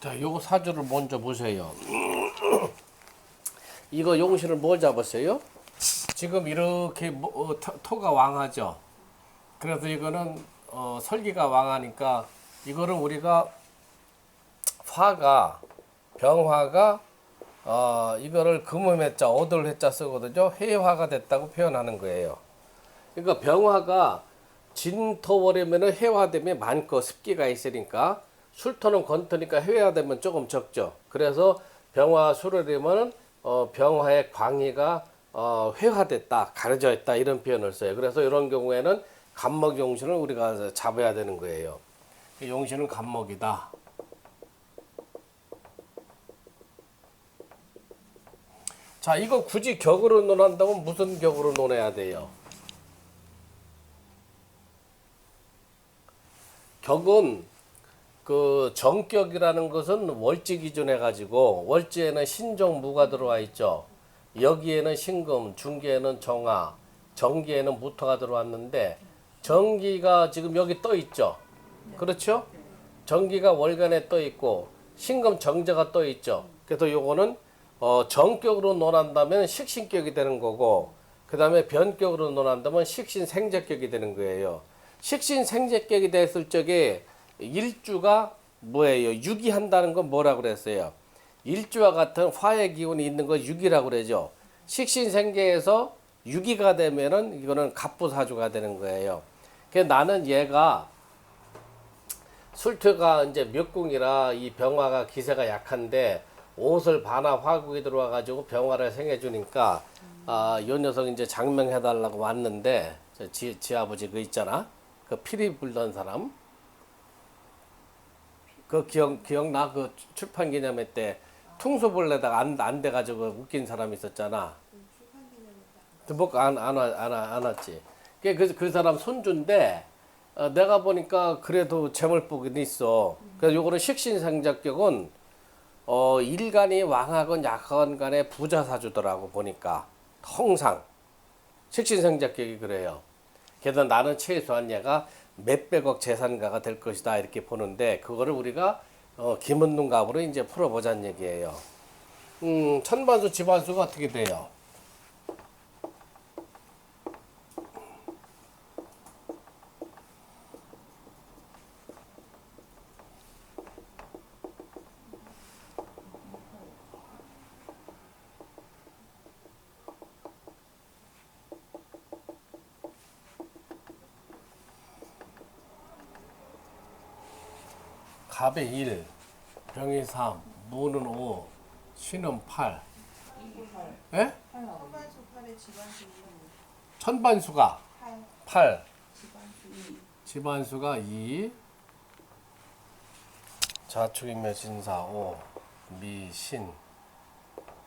자, 요거 사주를 먼저 보세요. 이거 용신을 뭘 잡았어요? 지금 이렇게 뭐, 어, 토, 토가 왕하죠. 그래서 이거는 어, 설기가 왕하니까 이거를 우리가 화가 병화가 어, 이거를 금음해자 어들 해자 쓰거든요. 해화가 됐다고 표현하는 거예요. 그러니까 병화가 진토월이면은 해화되면 많고 습기가 있으니까 술토는 건토니까 해화되면 조금 적죠. 그래서 병화 술월이면은 어, 병화의 광희가 어, 회화됐다, 가려져 있다 이런 표현을 써요. 그래서 이런 경우에는 간목 용신을 우리가 잡아야 되는 거예요. 이 용신은 간목이다. 자, 이거 굳이 격으로 논한다면 무슨 격으로 논해야 돼요? 격은 그 정격이라는 것은 월지 기준해 가지고 월지에는 신정 무가 들어와 있죠. 여기에는 신금, 중기에는 정화, 정기에는 무토가 들어왔는데 정기가 지금 여기 떠 있죠. 그렇죠? 정기가 월간에 떠 있고 신금 정제가 떠 있죠. 그래서 요거는 어, 정격으로 논한다면 식신격이 되는 거고 그다음에 변격으로 논한다면 식신생제격이 되는 거예요. 식신생제격이 됐을 적에 일주가 뭐예요? 유기한다는 건 뭐라 그랬어요? 일주와 같은 화의 기운이 있는 거 유기라고 그러죠. 식신생계에서 유기가 되면은 이거는 갑부사주가 되는 거예요. 그 나는 얘가 술퇴가 이제 몇궁이라 이 병화가 기세가 약한데 옷을 반화 화국이 들어와 가지고 병화를 생해 주니까 아, 요 녀석 이제 장명해 달라고 왔는데 저 지, 지 아버지 그 있잖아 그 피리 불던 사람 그 기억 기억나 그 출판 기념회 때 퉁소벌레다가 안 안 돼 가지고 웃긴 사람 있었잖아. 뭐안안안 왔지. 그, 그, 그 사람 손주인데 어, 내가 보니까 그래도 재물복이 있어. 그래서 요거는 식신상작격은 어, 일간이 왕하건 약하건 간에 부자 사주더라고 보니까 항상 식신상작격이 그래요. 그래서 나는 최소한 얘가 몇백억 재산가가 될 것이다 이렇게 보는데 그거를 우리가 어, 김은둥갑으로 이제 풀어보자는 얘기예요. 음, 천반수 지반수가 어떻게 돼요? 갑의 1, 병이 3, 무는 5, 신은 8. 예? 선반수 8에 지반수 2. 천반수가 8. 8, 지반수 2. 지반수가 2, 자축이면 진사 5, 미, 신,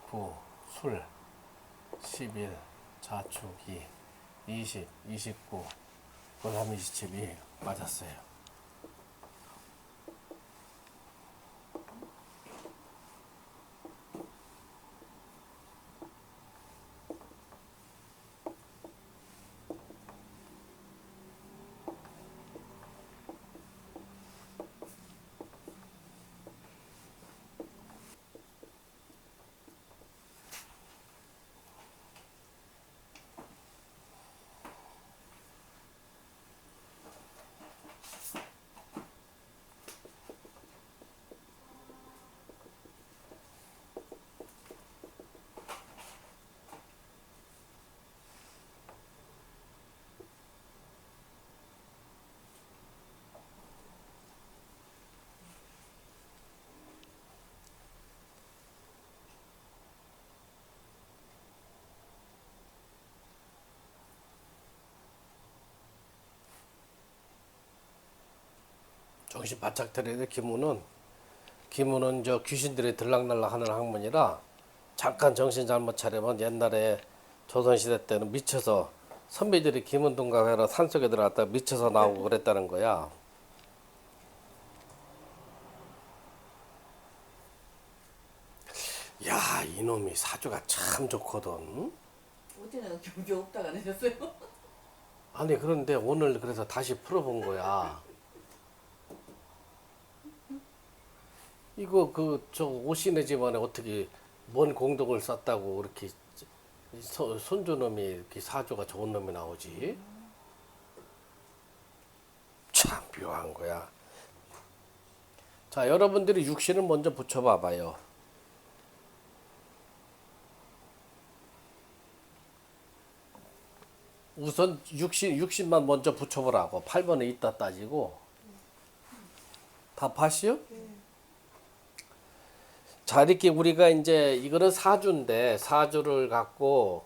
구, 술, 11, 자축 2, 20, 29, 그3 27이 맞았어요. 정신 바짝 차려야 돼 김우는 김우는 저 귀신들이 들락날락 하는 학문이라 잠깐 정신 잘못 차리면 옛날에 조선시대 때는 미쳐서 선비들이 김은동각해라 산속에 들어갔다 미쳐서 나오고 그랬다는 거야. 야 이놈이 사주가 참 좋거든. 어제는 경주 없다가 내셨어요? 아니 그런데 오늘 그래서 다시 풀어본 거야. 이거 그 저 오신의 집안에 어떻게 뭔 공덕을 쌓다고 그렇게 소- 손주놈이 이렇게 사주가 좋은 놈이 나오지? 참 묘한 거야. 자, 여러분들이 육신을 먼저 붙여봐봐요. 우선 육신 육신만 먼저 붙여보라고 8번에 있다 따지고 다 봤어요? 자 이렇게 우리가 이제 이거는 사주인데 사주를 갖고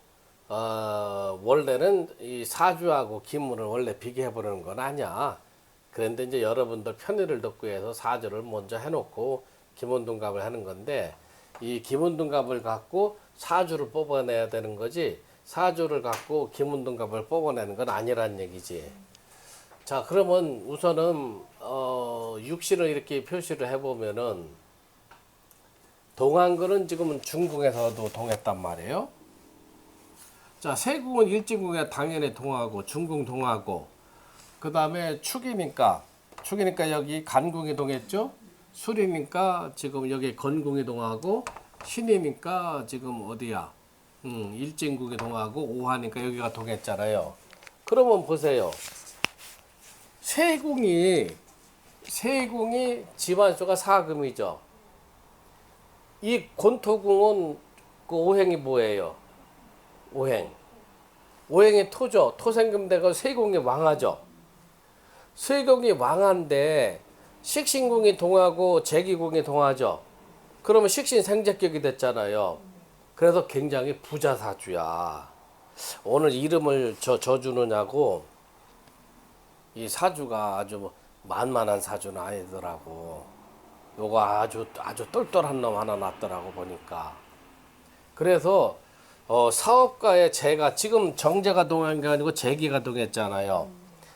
어 원래는 이 사주하고 기문을 원래 비교해 보는 건 아니야. 그런데 이제 여러분들 편의를 듣고 해서 사주를 먼저 해놓고 기문둔갑을 하는 건데 이 기문둔갑을 갖고 사주를 뽑아내야 되는 거지 사주를 갖고 기문둔갑을 뽑아내는 건 아니란 얘기지. 자 그러면 우선은 어 육신을 이렇게 표시를 해보면은 동한 거는 지금은 중궁에서도 동했단 말이에요. 자, 세궁은 일진궁에 당연히 동하고 중궁 동하고 그 다음에 축이니까 축이니까 여기 간궁이 동했죠. 술이니까 지금 여기 건궁이 동하고 신이니까 지금 어디야? 음, 일진궁이 동하고 오하니까 여기가 동했잖아요. 그러면 보세요. 세궁이 세궁이 집안수가 사금이죠. 이 곤토궁은 그 오행이 뭐예요? 오행. 오행이 토죠. 토생금대가 세궁이 왕하죠. 세궁이 왕한데 식신궁이 동하고 제기궁이 동하죠. 그러면 식신 생재격이 됐잖아요. 그래서 굉장히 부자 사주야. 오늘 이름을 저 져주느냐고 이 사주가 아주 뭐 만만한 사주는 아니더라고. 요거 아주 아주 똘똘한 놈 하나 났더라고 보니까. 그래서 어 사업가의 재가 지금 정제가 동한 게 아니고 재기가 동했잖아요.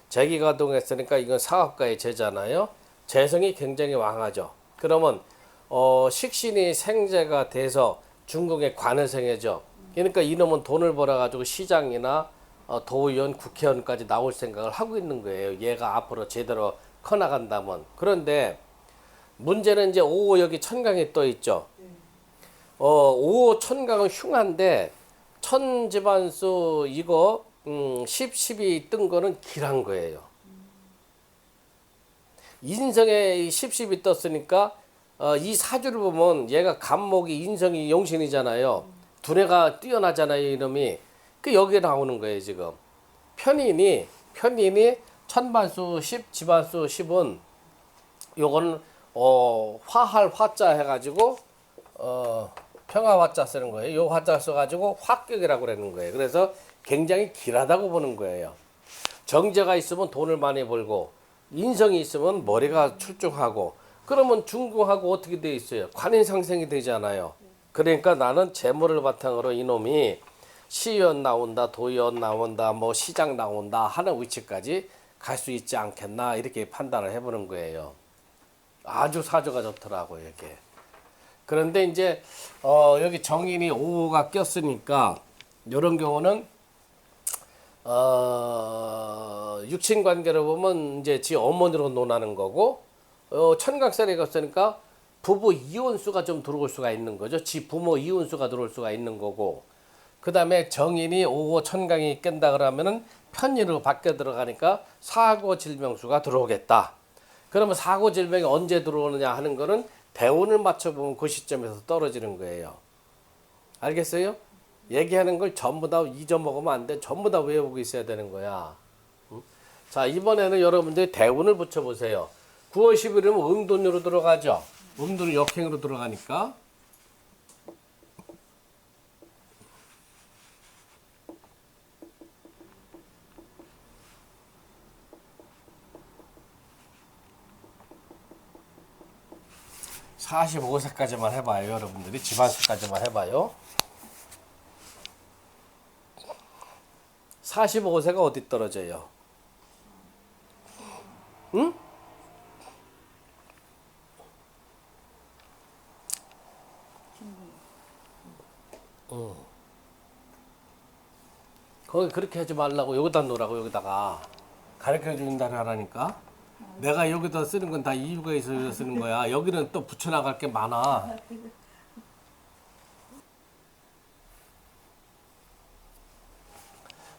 재기가 동했으니까 이건 사업가의 재잖아요. 재성이 굉장히 왕하죠. 그러면 어 식신이 생재가 돼서 중국의 관을생해죠. 그러니까 이놈은 돈을 벌어가지고 시장이나 어, 도의원, 국회의원까지 나올 생각을 하고 있는 거예요. 얘가 앞으로 제대로 커나간다면. 그런데 문제는 이제 오호 여기 천강이 떠 있죠. 어, 오호 천강은 흉한데 천집안수 이거 음, 10, 10이 뜬 거는 길한 거예요. 인성에 이 10, 10이 떴으니까 어, 이 사주를 보면 얘가 간목이 인성이 용신이잖아요. 두뇌가 뛰어나잖아요, 이놈이. 그 여기에 나오는 거예요, 지금. 편인이 편인이 천반수 10, 지반수 10은 요거는 어 화할 화자 해가지고 어 평화 화자 쓰는 거예요. 요 화자 써가지고 화격이라고 그러는 거예요. 그래서 굉장히 길하다고 보는 거예요. 정제가 있으면 돈을 많이 벌고 인성이 있으면 머리가 출중하고 그러면 중궁하고 어떻게 돼 있어요? 관인상생이 되잖아요. 그러니까 나는 재물을 바탕으로 이놈이 시의원 나온다, 도의원 나온다, 뭐 시장 나온다 하는 위치까지 갈 수 있지 않겠나 이렇게 판단을 해보는 거예요. 아주 사주가 좋더라고요, 이게. 그런데 이제 어 여기 정인이 5가 꼈으니까 이런 경우는 어 육친 관계를 보면 이제 지 어머니로 논하는 거고 어 천각살이 갔으니까 부부 이혼수가 좀 들어올 수가 있는 거죠. 지 부모 이혼수가 들어올 수가 있는 거고 그 다음에 정인이 5호 천강이 깬다 그러면은 편인으로 바뀌어 들어가니까 사고 질병수가 들어오겠다. 그러면 사고 질병이 언제 들어오느냐 하는 거는 대운을 맞춰보면 그 시점에서 떨어지는 거예요. 알겠어요? 얘기하는 걸 전부 다 잊어먹으면 안 돼. 전부 다 외우고 있어야 되는 거야. 응? 자, 이번에는 여러분들이 대운을 붙여보세요. 9월 10일이면 음돈으로 들어가죠. 음돈은 역행으로 들어가니까. 사십오 세까지만 해봐요, 여러분들이. 집안수까지만 해봐요. 45세가 어디 떨어져요? 응? 응. 거기 그렇게 하지 말라고 여기다 놓으라고 여기다가 가르쳐 준다 하라니까 내가 여기다 쓰는 건 다 이유가 있어서 쓰는 거야. 여기는 또 붙여나갈 게 많아.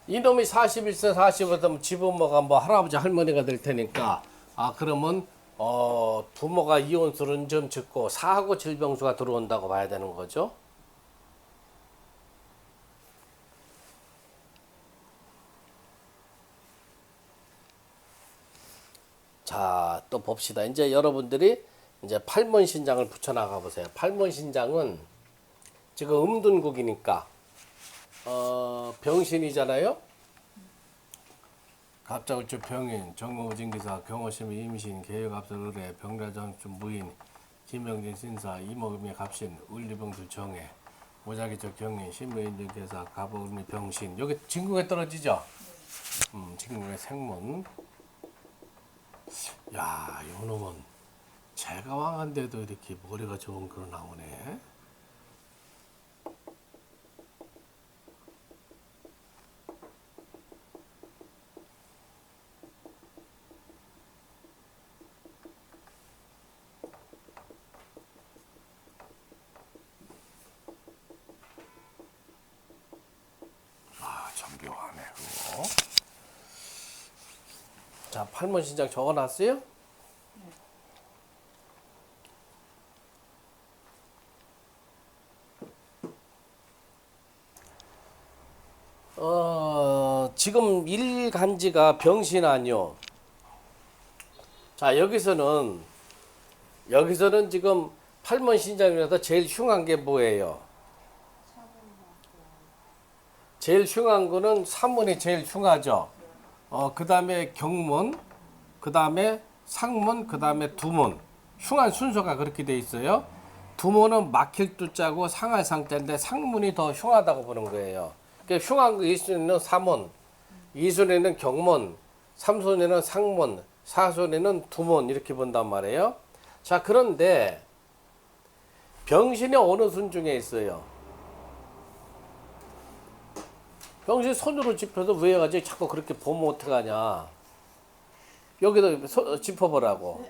이놈이 41세 45세면 집부모가 뭐 할아버지 할머니가 될 테니까 아 그러면 어 부모가 이혼술은 좀 짓고 사하고 질병수가 들어온다고 봐야 되는 거죠. 자, 또 봅시다. 이제 여러분들이 이제 팔문 신장을 붙여 나가 보세요. 팔문 신장은 지금 음둔국이니까 어, 병신이잖아요. 갑자기 병인, 정무진기사, 경호심, 임신, 계획압설 의뢰, 병라정춤 무인, 김영진 신사, 이모금이 갑신, 을리병수 정해, 모자기적 경인, 신무인증계사, 갑오금이 병신. 여기 진국에 떨어지죠? 음, 진국의 생문. 야, 요 놈은 제가 왕한데도 이렇게 머리가 좋은 그런 나오네. 아, 정교하네 그거. 자, 팔문 신장 적어놨어요? 어, 지금 일간지가 병신 아니요. 자, 여기서는 여기서는 지금 팔문 신장이라서 제일 흉한 게 뭐예요? 제일 흉한 거는 삼문이 제일 흉하죠. 어, 그 다음에 경문, 그 다음에 상문, 그 다음에 두문. 흉한 순서가 그렇게 돼 있어요. 두문은 막힐 두자고 상할 상자인데 상문이 더 흉하다고 보는 거예요. 그러니까 흉한 거 1순위는 사문, 2순위는 경문, 3순위는 상문, 4순위는 두문 이렇게 본단 말이에요. 자, 그런데 병신이 어느 순 중에 있어요? 병신 손으로 짚어서 왜 가지 자꾸 그렇게 보면 어떡하냐. 여기도 소- 짚어보라고.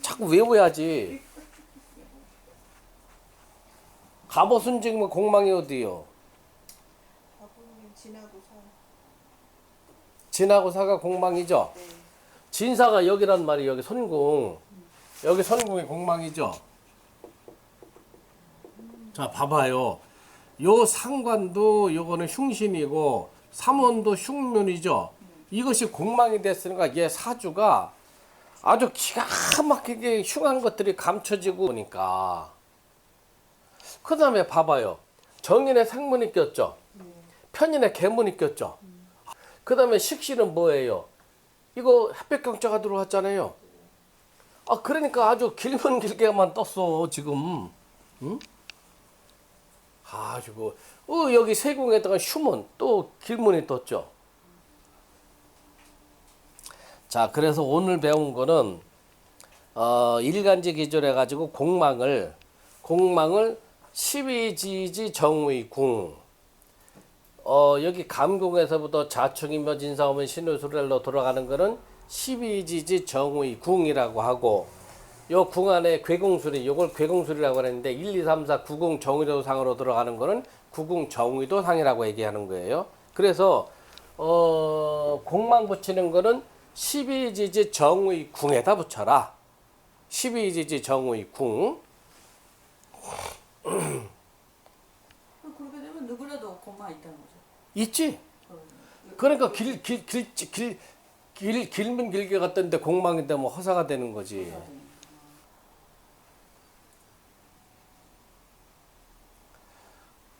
자꾸 외워야지. 갑옷은 지금 공망이 어디요? 지나고 사. 진하고 사가 공망이죠? 네. 진사가 여기란 말이 여기 손궁. 여기 손궁이 공망이죠? 자, 봐봐요. 요 상관도 요거는 흉신이고 삼원도 흉문이죠. 이것이 공망이 됐으니까 얘 사주가 아주 기가 막히게 흉한 것들이 감춰지고 보니까 그 다음에 봐봐요. 정인의 상문이 꼈죠. 편인의 계문이 꼈죠. 그 다음에 식신은 뭐예요? 이거 햇볕경자가 들어왔잖아요. 아 그러니까 아주 길면 길게만 떴어 지금. 응? 아주고 어 여기 세공에다가 휴문 또 길문이 떴죠. 자 그래서 오늘 배운 거는 어 일간지 기준해 가지고 공망을 공망을 12지지 정의 궁 어, 여기 감궁에서부터 자충이며 진사오면 신우술렐로 돌아가는 거는 12지지 정의 궁이라고 하고 요 궁 안에 괴궁술이 요걸 괴궁술이라고 하는데 1, 2, 3, 4 구궁 정의도상으로 들어가는 거는 구궁 정의도상이라고 얘기하는 거예요. 그래서 어, 공망 붙이는 거는 12지지 정의 궁에다 붙여라. 12지지 정의 궁. 그렇게 되면 누구라도 고마 있다는 거죠. 있지? 어, 그러니까 길 길 길 길 길 길면 길게 갔던데 공망인데 뭐 허사가 되는 거지.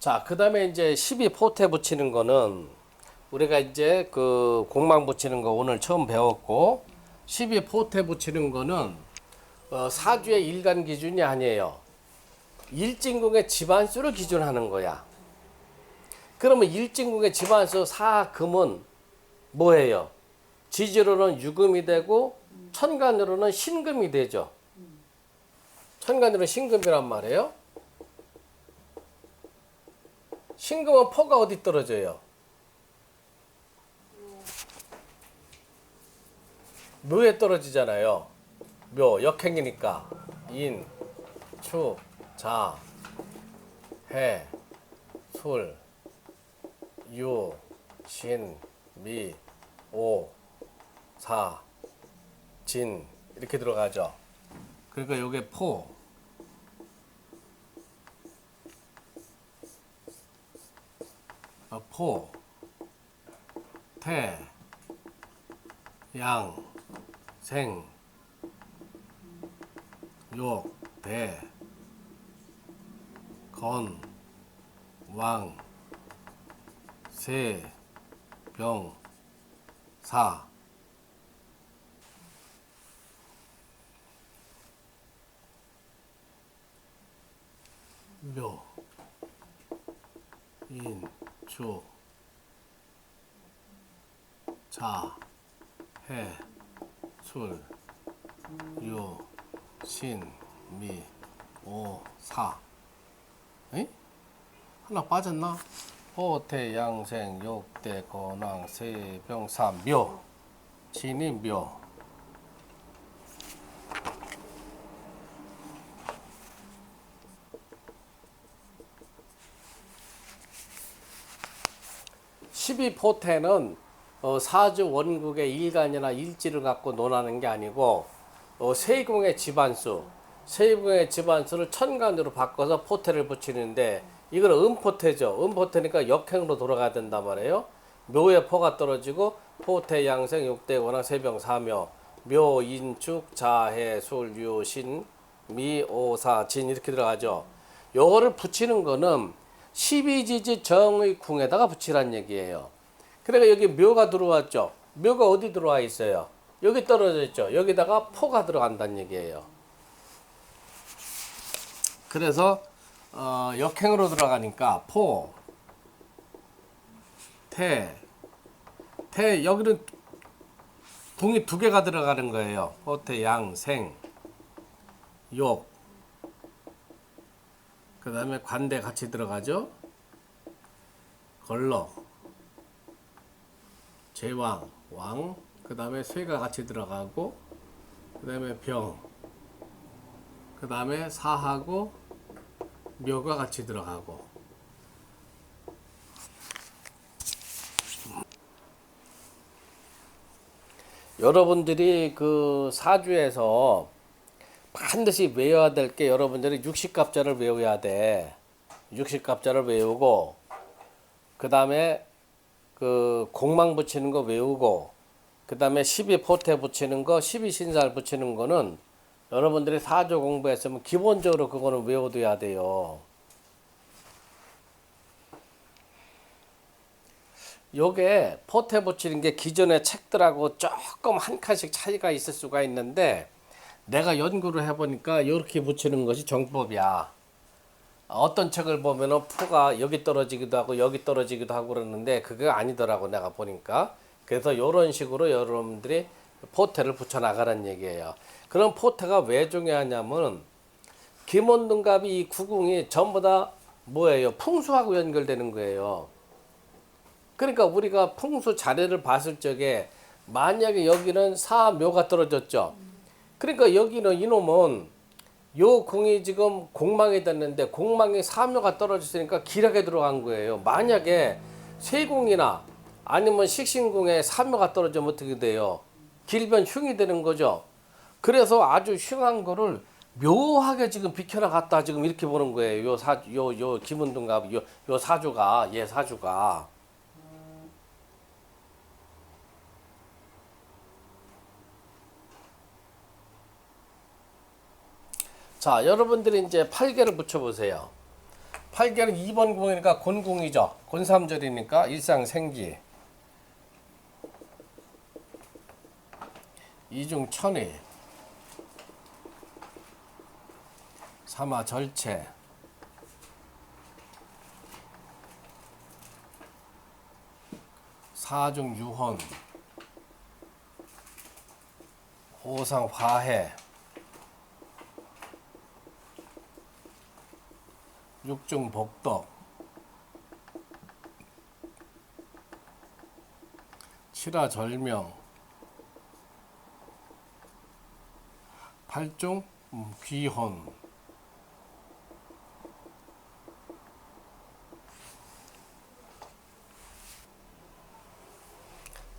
자, 그 다음에 이제 12 포테 붙이는 거는 우리가 이제 그 공망 붙이는 거 오늘 처음 배웠고 12 포테 붙이는 거는 어, 사주의 일간 기준이 아니에요. 일진궁의 집안수를 기준하는 거야. 그러면 일진궁의 집안수 사금은 뭐예요? 지지로는 유금이 되고 천간으로는 신금이 되죠. 천간으로는 신금이란 말이에요. 신금은 포가 어디 떨어져요? 묘에 떨어지잖아요. 묘 역행이니까 인, 추, 자, 해, 술, 유, 신, 미, 오, 사, 진 이렇게 들어가죠. 그러니까 요게 포, 어, 포, 태, 양, 생, 욕, 대, 건, 왕, 세, 병, 사. 묘, 인, 주, 자, 해, 술, 유, 신, 미, 오, 사. 에? 하나 빠졌나? 호태, 양생, 욕대, 건왕, 세병, 삼, 묘. 진이 묘. 십이 포태는 어, 사주 원국의 일간이나 일지를 갖고 논하는 게 아니고 어, 세공의 집안수, 세공의 집안수를 천간으로 바꿔서 포태를 붙이는데 이건 음포태죠. 음포태니까 역행으로 돌아가야 된단 말이에요. 묘에 포가 떨어지고 포태 양생 육대 원왕 세병 사묘 묘 인축 자해 술유 신 미오사 진 이렇게 들어가죠. 요거를 붙이는 거는 12지지 정의 궁에다가 붙이란 얘기예요. 그러니까 여기 묘가 들어왔죠. 묘가 어디 들어와 있어요? 여기 떨어져 있죠. 여기다가 포가 들어간다는 얘기예요. 그래서 어, 역행으로 들어가니까 포, 태, 태 여기는 궁이 두 개가 들어가는 거예요. 포태, 양, 생, 욕. 그 다음에 관대 같이 들어가죠. 걸러, 제왕, 왕, 그 다음에 쇠가 같이 들어가고, 그 다음에 병, 그 다음에 사하고, 묘가 같이 들어가고. 여러분들이 그 사주에서 반드시 외워야 될 게 여러분들이 육식갑자를 외워야 돼. 육식갑자를 외우고 그 다음에 그 공망 붙이는 거 외우고 그 다음에 12 포태 붙이는 거 12 신살 붙이는 거는 여러분들이 사주 공부했으면 기본적으로 그거는 외워둬야 돼요. 요게 포태 붙이는 게 기존의 책들하고 조금 한 칸씩 차이가 있을 수가 있는데 내가 연구를 해보니까 이렇게 붙이는 것이 정법이야. 어떤 책을 보면은 포가 여기 떨어지기도 하고 여기 떨어지기도 하고 그러는데 그게 아니더라고 내가 보니까. 그래서 이런 식으로 여러분들이 포태를 붙여 나가라는 얘기예요. 그럼 포태가 왜 중요하냐면 김원등갑이 이 구궁이 전부 다 뭐예요? 풍수하고 연결되는 거예요. 그러니까 우리가 풍수 자리를 봤을 적에 만약에 여기는 사묘가 떨어졌죠. 그러니까 여기는 이놈은 요 공이 지금 공망이 됐는데 공망에 사묘가 떨어졌으니까 길하게 들어간 거예요. 만약에 세공이나 아니면 식신궁에 사묘가 떨어지면 어떻게 돼요? 길변 흉이 되는 거죠. 그래서 아주 흉한 거를 묘하게 지금 비켜나갔다 지금 이렇게 보는 거예요. 요 사, 요, 요 김은둥갑, 요, 요 사주가, 얘 사주가. 자, 여러분들이 이제 8개를 붙여보세요. 8개는 2번 궁이니까 곤궁이죠. 곤삼절이니까 일상생기. 이중천위. 삼화절체. 사중 유혼. 오상 화해. 육중 복덕. 칠화 절명. 팔종 음, 귀혼.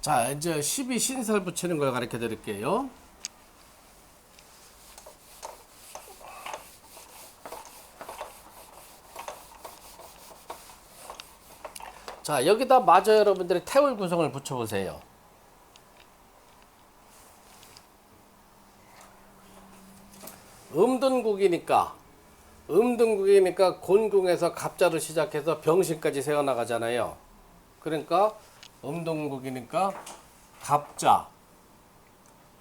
자 이제 12 신설 붙이는 걸 가르쳐 드릴게요 자 여기다 마저 여러분들이 태울 구성을 붙여보세요 음둔국이니까 음둔국이니까 곤궁에서 갑자로 시작해서 병신까지 세어나가잖아요. 그러니까 음둔국이니까 갑자,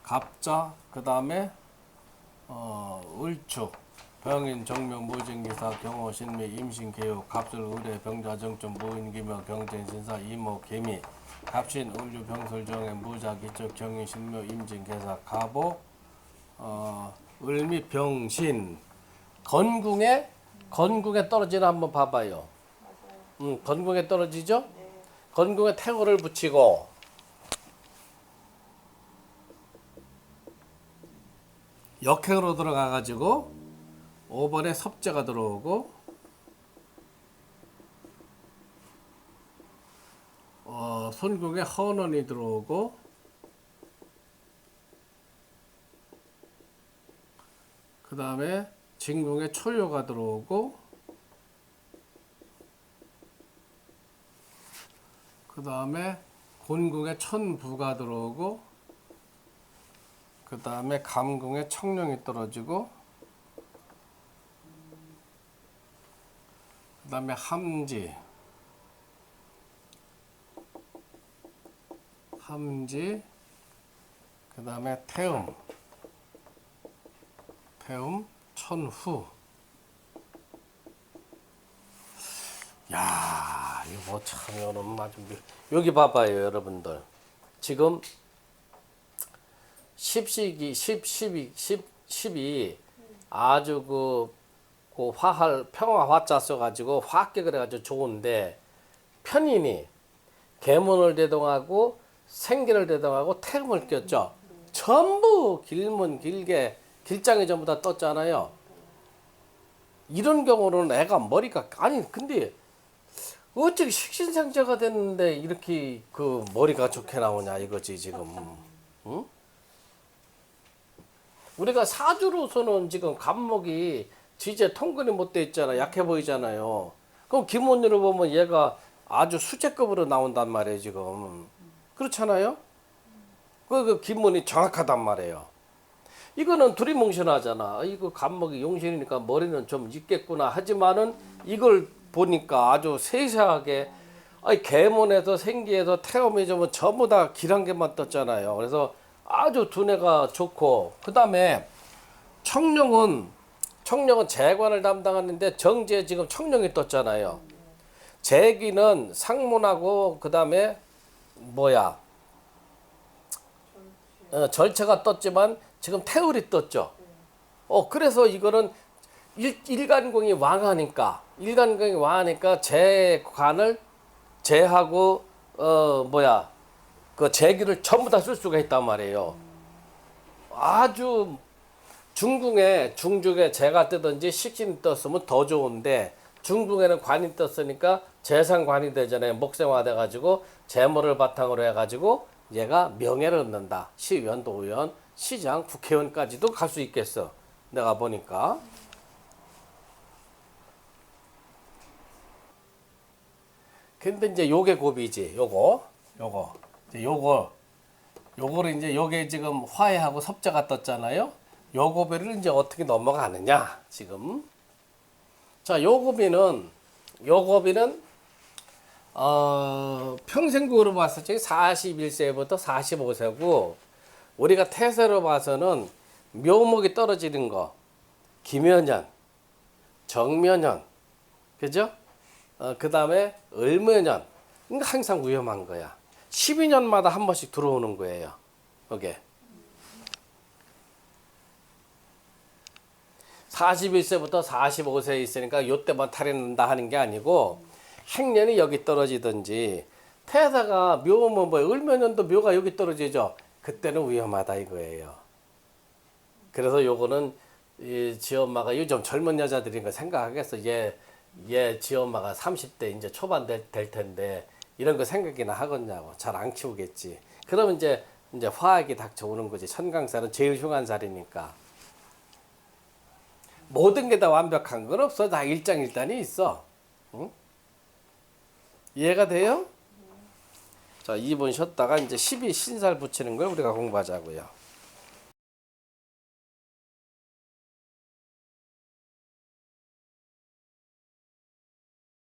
갑자 그 다음에 어, 을축, 병인, 정명, 무진기사, 경호, 신미, 임신, 개요, 갑술, 의뢰, 병자, 정점, 무인기묘, 경전, 신사, 이모, 개미, 갑신, 을류, 병설, 정해, 무자, 기적, 경인, 신묘, 임진, 개사, 가보, 어, 을미, 병신, 건궁에 건궁에 떨어지는 한번 봐봐요. 음, 건궁에 떨어지죠? 건궁에 태고를 붙이고 역행으로 들어가 가지고 5번에 섭제가 들어오고 어, 손궁에 헌원이 들어오고 그 다음에 진궁에 초요가 들어오고 그 다음에 곤궁에 천부가 들어오고 그 다음에 감궁에 청룡이 떨어지고 그 다음에 함지. 함지. 그 다음에 태음. 태음 천후. 야 이거 참 여러분 아주 미- 여기 봐봐요 여러분들. 지금 10시기 10 12 10 12 아주 그, 그 화할 평화 화자 써가지고 화께 그래가지고 좋은데 편인이 계문을 대동하고 생기를 대동하고 태음을 꼈죠. 전부 길문 길게 길장이 전부 다 떴잖아요. 이런 경우는 애가 머리가 아니 근데 어떻게 식신상자가 됐는데 이렇게 그 머리가 좋게 나오냐 이거지 지금. 응? 우리가 사주로서는 지금 감목이 지제 통근이 못 돼 있잖아 약해 보이잖아요 그럼 김원유를 보면 얘가 아주 수제급으로 나온단 말이에요 지금 그렇잖아요 그, 그 김문이 정확하단 말이에요 이거는 두리뭉실하잖아. 이거 감목이 용신이니까 머리는 좀 있겠구나. 하지만은 이걸 보니까 아주 세세하게 아니 개문에서 생기에서 태음이 좀 전부 다 길한 개만 떴잖아요. 그래서 아주 두뇌가 좋고 그 다음에 청룡은 청룡은 재관을 담당하는데 정지에 지금 청룡이 떴잖아요. 재기는 상문하고 그 다음에 뭐야 어, 절체가 떴지만 지금 태울이 떴죠. 어 그래서 이거는 일, 일간공이 왕하니까 일간공이 왕하니까 재관을 재하고 어 뭐야 그 재기를 전부 다 쓸 수가 있단 말이에요. 아주 중궁에 중중에 재가 뜨든지 식신이 떴으면 더 좋은데 중궁에는 관이 떴으니까 재상관이 되잖아요. 목생화 돼가지고 재물을 바탕으로 해가지고 얘가 명예를 얻는다. 시의원, 도 의원, 시장, 국회의원까지도 갈 수 있겠어. 내가 보니까. 근데 이제 요게 고비지. 요거. 요거. 이제 요거. 요거를 이제 요게 지금 화해하고 섭자가 떴잖아요. 요 고비를 이제 어떻게 넘어가느냐, 지금. 자, 요 고비는 요 고비는 어, 평생국으로 봤을 때 41세부터 45세고 우리가 태세로 봐서는 묘목이 떨어지는 거 김연년, 정면년, 그죠? 어, 그 다음에 을묘년, 그러니까 항상 위험한 거야. 12년마다 한 번씩 들어오는 거예요. 이게. 41세부터 45세 있으니까 요때만 탈이 난다 하는 게 아니고 행년이 여기 떨어지든지 태사가 묘면 뭐 을묘년도 묘가 여기 떨어지죠. 그때는 위험하다 이거예요. 그래서 요거는 이 지 엄마가 요즘 젊은 여자들인 거 생각하겠어. 얘, 얘 지 엄마가 30대 이제 초반 될, 될 텐데 이런 거 생각이나 하겠냐고. 잘 안 키우겠지. 그러면 이제 이제 화학이 닥쳐오는 거지. 천강살은 제일 흉한 살이니까. 모든 게 다 완벽한 건 없어. 다 일장일단이 있어. 응? 이해가 돼요? 자, 2분 쉬었다가 이제 12 신살 붙이는 걸 우리가 공부하자고요.